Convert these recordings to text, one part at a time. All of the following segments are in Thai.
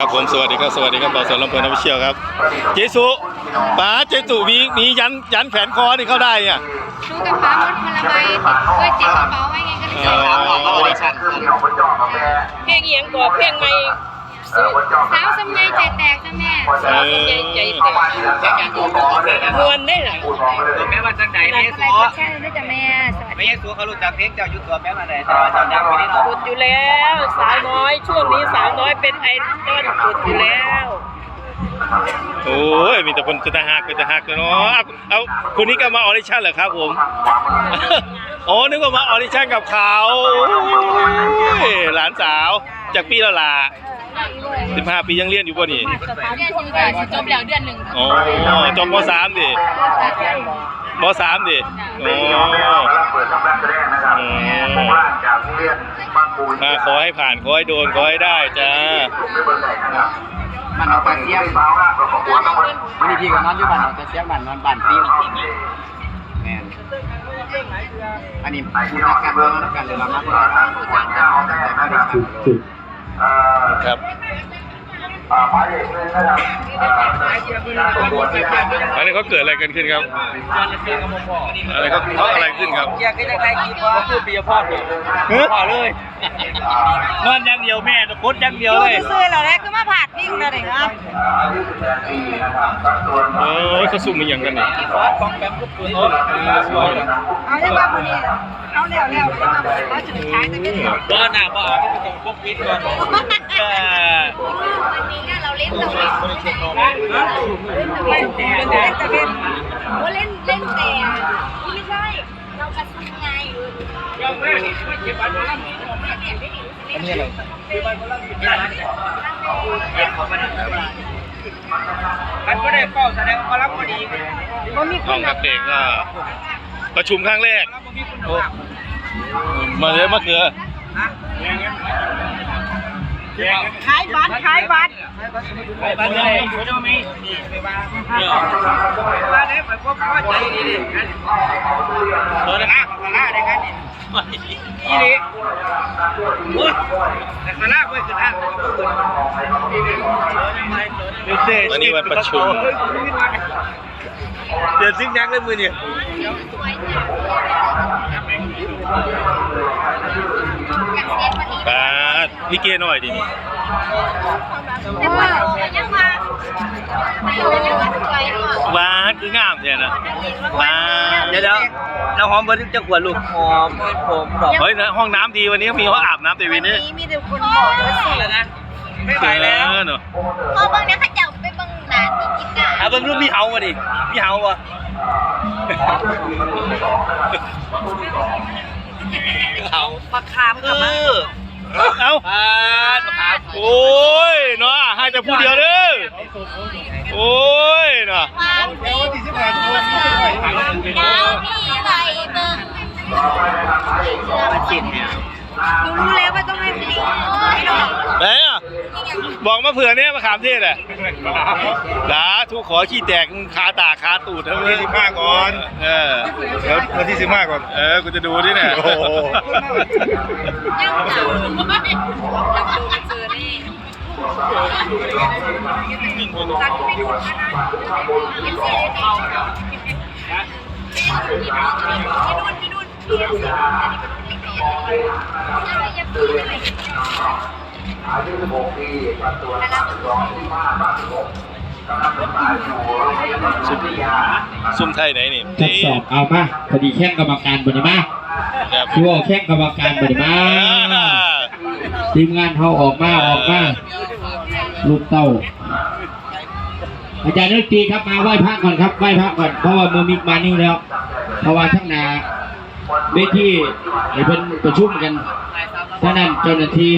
ครับผมสวัสดีครับสวัสดีครับบ่าวสวนลำเพลินน้ำเชี่ยวครับ เจสุป๋าเจสุมีมียันยันแขวนคอที่เข้าได้เนี่ยดูกับฟ้ามดพลไม้เอ้ยเจ็บกระเป๋าไว้ไงก็เลยอ๋ใส่อเพลงเอียงก่อเพลงใหม่ สาวสมัยใจแตกจ้ะแม่เออใจใจแต่มวนได้หรอตัวแม่มาจากไหนแม่สัอะไรวแช่ด้จ้ะแม่สวัสไม่ดีใช่สัวเขารู้จักเพลงเจ้ายุทธตัวแม่มาไหนแต่ว่าเจ้าดังไม่ได้หรอกสุดอยู่แล้ว สาวน้อยช่วงนี้สาวน้อยเป็นไอดอลสุดอยู่แล้วโอ้ยมีแต่คนจะตาหักเป็นตาหักเลยเนาะเอาคุณนี่ก็มาออดิชั่นเหรอครับผมอ๋อนึกว่ามาออดิชั่นกับเขาหลานสาว จากปีละลาสิบห้าปียังเรียนอยู่ป่ะนี่เดือนหนึ่งก็จบแล้วเดือนหนึ่งอ๋อจบมสามดิมสามดิอ๋ออืมมาขอให้ผ่านขอให้โดนขอให้ได้จ้ามันเอาแต่เสียงมันนี่พี่กับน้องอยู่บ้านเอาแต่เสียงบ้านนอนบ้านฟิล์มแม่นอันนี้ผู้จัดการเมืองแล้วกันเลยเรามาพูดกันแต่ไม่ได้ทำ ครับอันนี้เขาเกิดอะไรกันขึ้นครับอะไรเขาเขาอะไรขึ้นครับอยากให้ได้ใครคิดว่าคือปีพ่อเลยพ่อเลยนอนอย่างเดียวแม่โคตรอย่างเดียวเลยซื้อแล้วแหละก็มาผ่าดวิ่งเลยครับเออเขาซุ่มมันอย่างกันนี่ฟองแปมก็ปืนเอาได้ว่าบุรีเอาแล้วแล้วเขาจะไปใช้แต่ไม่ได้บ้าหน้าบ้าที่ไปตรงพวกพิษก่อนเออวันนี้เนี่ยเราเล่นแต่เล่นคนเช็คน้องเล่นแต่เป็นว่าเล่นเล่นแต่ไม่ใช่เรากระซิบไงอันนี้อะไร มันก็ได้เป้าแสดงว่ารับพอดีห้องกับเด็กก็ประชุมครั้งแรกโอ้มาเลยมะเขือขายบัตรขายบัตรไปบ้านเลยคุณจะมีนี่ไปบ้านบ้านไหนไปพบพ่อใจดีดิเออนะคาร่าได้กันนี่นี่ดิโอ้ยแต่คาร่าไม่ขึ้นห้างก็ ขึ้นวันนี้วันประชุม เดือดซิงยักเลยมือเนี่ยปาดลิเกหน่อยดินี่แต่ว่ายังมายังมาสวยเนาะหวานคืองามเนี่ยนะหวานเดี๋ยวเดี๋ยวเราหอมเบอร์จะขวดลูกหอมผมดอกเฮ้ยนะห้องน้ำดีวันนี้มีห้องอาบน้ำเตวินนี่นี้มีแต่คนบอกว่าสวยแล้วนะไม่ไหวแล้วเออเนอะพอเบิ่งนะ เบิ่งรูปพี่เฮามาดิพี่เฮาวะเฮาปลาคามเอกับมาอเอ้าอ่ามะขามโอ้ยเนาะให้แต่ผู้เดียวเด้อโอ้ยเนาะความจริงเดาวพี่ใบเบิ่งมันจิตเนี่ย หนูรู้แล้วว่าต้องให้พี่ไม่หรอกไหนอะ บอกมาเผื่อเนี่ยมาขามเทศอะลาทุกขอขี้แตกคาตาคาตูดทั้งวันที่สิบห้าก่อน เออเดี๋ยววันที่สิบห้าก่อน เออ กูจะดูดิเนี่ยโอ้โห ยังเก่ายังดูเจอนี่ตัดไม่ดูนะเอ็มซีเอ็มซีพี่นุ่นพี่นุ่นพี่เอ็มซีอันนี้เป็นอะไรยังปีอะไรซุ่มไทยไหนนี่ทดสอบเอามาพอดีแข่งกรรมการบริมาครับคือว่าแข่งกรรมการบริมาทีมงานเขาออกมาออกมาลูกเต้าอาจารย์นึกตีครับมาไหว้พระก่อนครับไหว้พระก่อนเพราะว่ามือมิกมานิ่งแล้ว เพราะว่าทั้งนา เวทีไอ้เป็นประชุมกันท่านั้นเจ้าหน้าที่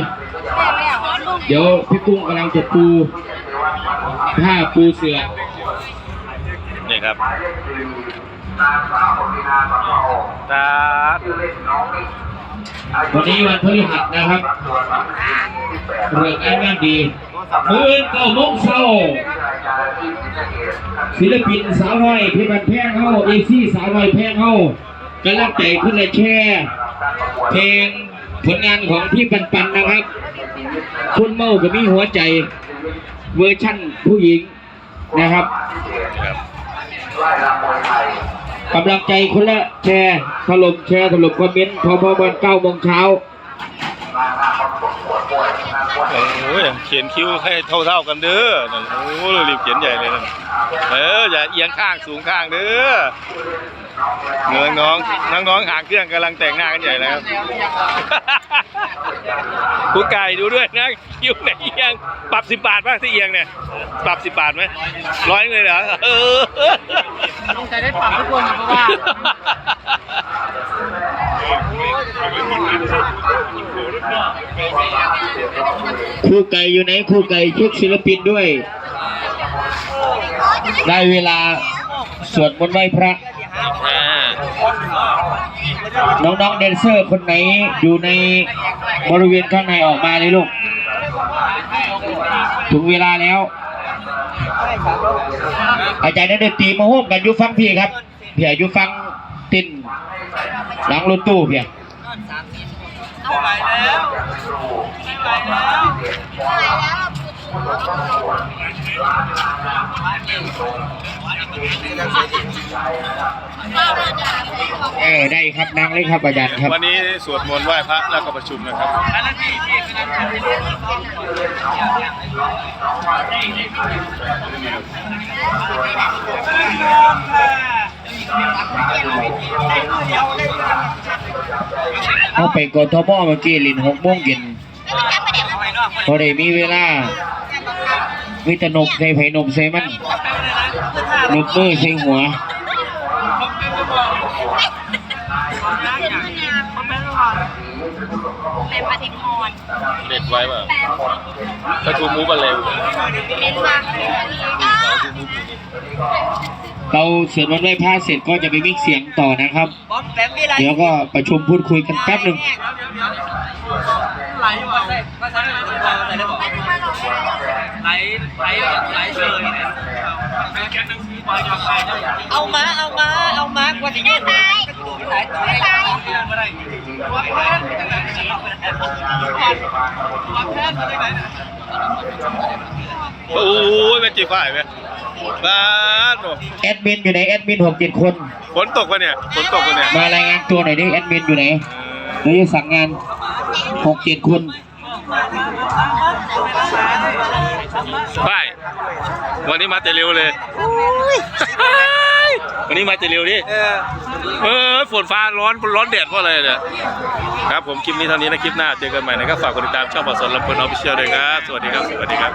เดี๋ยวพี่กุ้งกำลังจะปูผ้าปูเสือนี่ครับตาวันนี้วันพฤหัสนะครับเรื่องอันงานดีมื่นเก้าโมงเช้าศิลปินสาวน้อยเพชรบันแพงเฮาเอซี่สาวน้อยแพงเฮา กำลังใจขึ้นเลยแช่ เพลงผลงานของพี่ปันปันนะครับ คุณเมาก็มีหัวใจเวอร์ชั่นผู้หญิงนะครับกำลังใจคนละแชร์ถล่มแชร์ถล่มคอมเมนต์พอพอบอลเก้าโมงเช้าโอ้ยเขียนคิ้วให้เท่าๆกันเด้อโอ้รีบเขียนใหญ่เลยนั่นเอออย่าเอียงข้างสูงข้างเด้อ เงินน้องน้องๆหางเครื่องกำลังแต่งหน้ากันใหญ่แล้วครับผู้ไก่ดูด้วยนะคิ้วไหนเอียง ปรับสิบบาทป่ะที่เอียงเนี่ย ปรับสิบบาทไหมร้อยหนึ่งเลยเหรอเออต้องใจได้ปรับทุกคนเพราะว่าคู่ไก่อยู่ไหนคู่ไก่เช็คศิลปินด้วย ได้เวลาสวดมนต์ไหว้พระอ่า น้องๆแดนเซอร์คนไหนอยู่ในบริเวณข้างในออกมาเลยลูก ถึงเวลาแล้ว อาจารย์นักดนตรีมาห่วมกันยู่ฟังพี่ครับเพียยู่ฟังตินหลังรถตู้เพียไปแล้วไปแล้ว เออได้ครับนั่งเลยครับอาจารย์ครับวันนี้สวดมนต์ไหว้พระแล้วก็ประชุมนะครับอันนั้นพี่พี่คือนั้นเขาไปกทมเมื่อกี้ลินหกโมงเย็นพอได้มีเวลา วิตนบใส่ไผ่นมใส่มันนบมือใส่หัวเป็นปฏิพรเด็ดไว้ป่ะแปลถ้าทูมูฟอะไรเป็นวเราเสร็จวันไหว้พระเสร็จก็จะไปมิกเสียงต่อนะครับ เดี๋ยวก็ประชุมพูดคุยกันแป๊บหนึ่ง ไหลมาใส่มาใส่ใส่ได้บอกไหลไหลไหลเลยเอามาเอามาเอามากว่าที่ยืนไหลไหลตัวไหลไม่ได้วัดแค่วัดแค่ไม่ได้ไหนโอ้ยแม่จีฝ่ายไหมบ้านโอ้แอดมินอยู่ไหนแอดมินหกเจ็ดคนฝนตกปะเนี่ยฝนตกปะเนี่ยมารายงานตัวหน่อยดิแอดมินอยู่ไหนเดี๋ยวจะสั่งงานหกเจ็ดคน ฝ่ายวันนี้มาแต่เร็วเลย วันนี้มาแต่เร็วดิเออเออฝนฟ้าร้อนร้อนแดดเพราะอะไรเนี่ยครับผมคลิปนี้เท่านี้นะคลิปหน้าเจอกันใหม่นะครับฝากกดติดตามช่องปอสนลำเพลินออฟฟิเชียลด้วยครับสวัสดีครับสวัสดีครับ